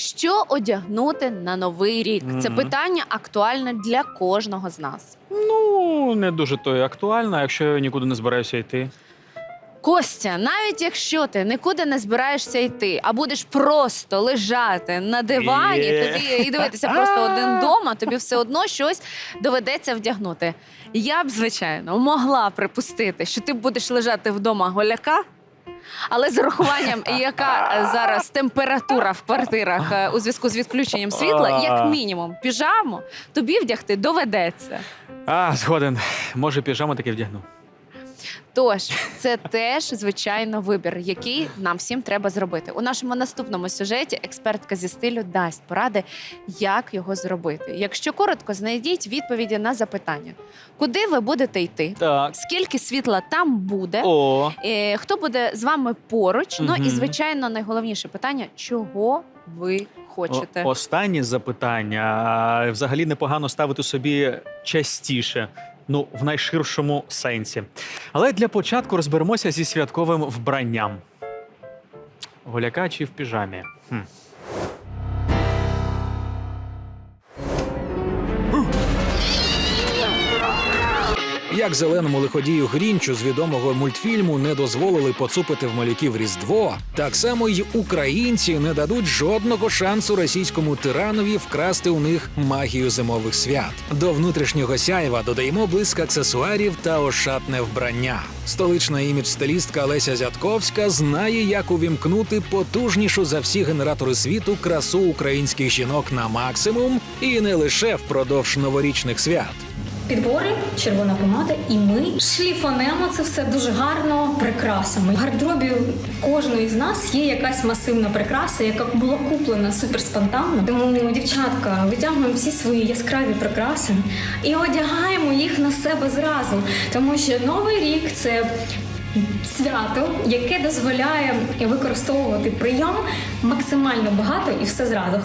Що одягнути на новий рік? Це Мгм. питання актуальне для кожного з нас. Ну, не дуже то і актуально, якщо я нікуди не збираюся йти. Костя, навіть якщо ти нікуди не збираєшся йти, а будеш просто лежати на дивані, Є. тобі і дивитися просто один дома, тобі все одно щось доведеться вдягнути. Я б, звичайно, могла припустити, що ти будеш лежати вдома голяка. Але з урахуванням, яка зараз температура в квартирах е, у зв'язку з відключенням світла, як мінімум, піжаму тобі вдягти доведеться. А, згоден. Може, піжаму таки вдягну. Тож це теж звичайно вибір, який нам всім треба зробити. У нашому наступному сюжеті експертка зі стилю дасть поради, як його зробити. Якщо коротко, знайдіть відповіді на запитання, куди ви будете йти, Так. скільки світла там буде. О, Е, Хто буде з вами поруч? Ну і Мгм. звичайно, найголовніше питання: чого ви хочете? о- останнє запитання. А, Взагалі непогано ставити собі частіше. Ну, в найширшому сенсі. Але для початку розберемося зі святковим вбранням. Голяка чи в піжамі? Хм. Як зеленому лиходію Грінчу з відомого мультфільму не дозволили поцупити в малюків Різдво, так само й українці не дадуть жодного шансу російському тиранові вкрасти у них магію зимових свят. До внутрішнього сяйва додаємо блиск аксесуарів та ошатне вбрання. Столична імідж-стилістка Леся Зятковська знає, як увімкнути потужнішу за всі генератори світу красу українських жінок на максимум, і не лише впродовж новорічних свят. Підбори, червона помада, і ми шліфанемо це все дуже гарно прикрасами. В гардеробі кожної з нас є якась масивна прикраса, яка була куплена суперспонтанно. Тому, дівчатка, витягуємо всі свої яскраві прикраси і одягаємо їх на себе зразу. Тому що новий рік це. Свято, яке дозволяє використовувати прийом максимально багато і все зразу.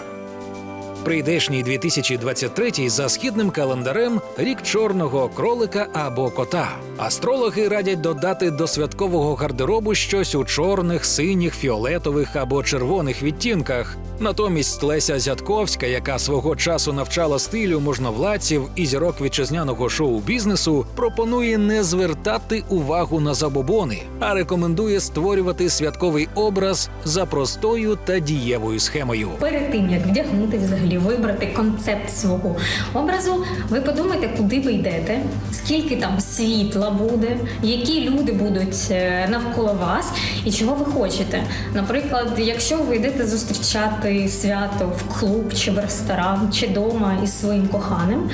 Прийдешній 2023 за східним календарем рік чорного кролика або кота. Астрологи радять додати до святкового гардеробу щось у чорних, синіх, фіолетових або червоних відтінках. Натомість Леся Зятковська, яка свого часу навчала стилю можновладців і зірок вітчизняного шоу-бізнесу, пропонує не звертати увагу на забобони, а рекомендує створювати святковий образ за простою та дієвою схемою. Перед тим як вдягнути взагалі вибрати концепт свого образу, ви подумайте, куди ви йдете, скільки там світла буде, які люди будуть е, навколо вас і чого ви хочете. Наприклад, якщо ви йдете зустрічати свято в клуб чи в ресторан, чи дома із своїм коханим,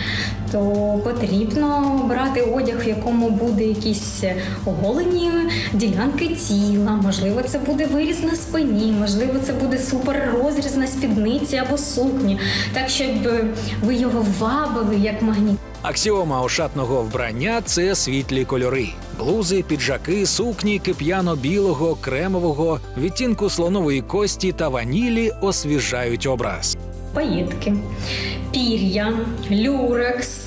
то потрібно брати одяг, в якому буде якісь оголені ділянки тіла. Можливо, це буде виріз на спині, можливо, це буде супер розріз на спідниці або сукні, так щоб е, ви його вабили як магніт. Аксіома ошатного вбрання це світлі кольори: блузи, піджаки, сукні кип'яно-білого, кремового, відтінку слонової кості та ванілі освіжають образ. Паєтки, пір'я, люрекс,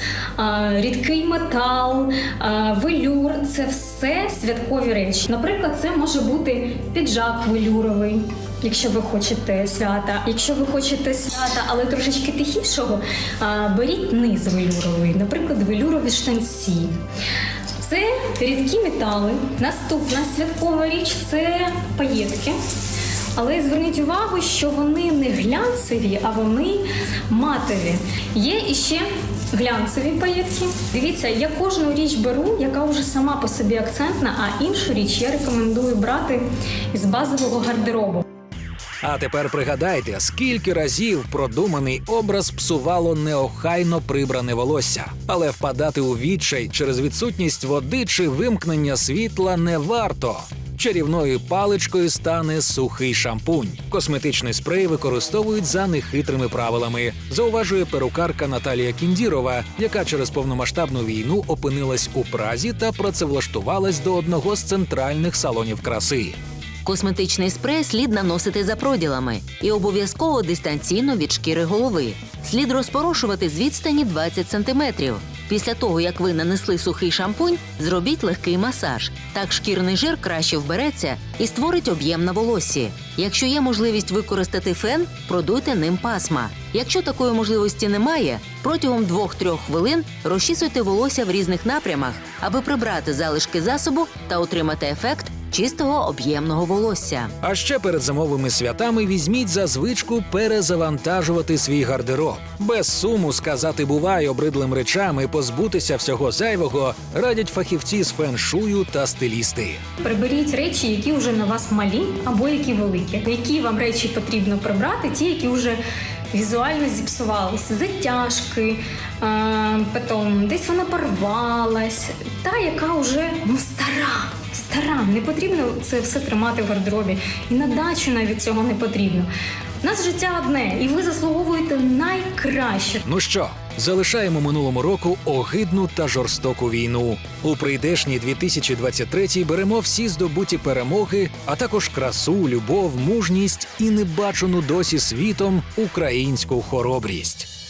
рідкий метал, велюр це все святкові речі. Наприклад, це може бути піджак велюровий. Якщо ви хочете свята, якщо ви хочете свята, але трошечки тихішого, беріть низ велюровий, наприклад, велюрові штанці. Це рідкі метали. Наступна святкова річ це паєтки. Але зверніть увагу, що вони не глянцеві, а вони матові. Є іще глянцеві паєтки. Дивіться, я кожну річ беру, яка вже сама по собі акцентна, а іншу річ я рекомендую брати із базового гардеробу. А тепер пригадайте, скільки разів продуманий образ псувало неохайно прибране волосся, але впадати у відчай через відсутність води чи вимкнення світла не варто. Чарівною паличкою стане сухий шампунь. Косметичний спрей використовують за нехитрими правилами. Зауважує перукарка Наталія Кіндірова, яка через повномасштабну війну опинилась у Празі та працевлаштувалась до одного з центральних салонів краси. Косметичний спрей слід наносити за проділами і обов'язково дистанційно від шкіри голови. Слід розпорошувати з відстані 20 см. Після того, як ви нанесли сухий шампунь, зробіть легкий масаж. Так шкірний жир краще вбереться і створить об'єм на волосі. Якщо є можливість використати фен, продуйте ним пасма. Якщо такої можливості немає, протягом 2-3 хвилин розчісуйте волосся в різних напрямах, аби прибрати залишки засобу та отримати ефект чистого об'ємного волосся. А ще перед зимовими святами візьміть за звичку перезавантажувати свій гардероб. Без суму сказати бувай обридлим речам і позбутися всього зайвого радять фахівці з феншую та стилісти. Приберіть речі, які вже на вас малі або які великі. Які вам речі потрібно прибрати, ті, які вже візуально зіпсувалися, затяжки, а, потім десь вона порвалась, та, яка вже ну, стара. Стара, не потрібно це все тримати в гардеробі. І на дачу навіть цього не потрібно. У нас життя одне, і ви заслуговуєте найкраще. Ну що, залишаємо минулому року огидну та жорстоку війну. У прийдешній 2023 беремо всі здобуті перемоги, а також красу, любов, мужність і небачену досі світом українську хоробрість.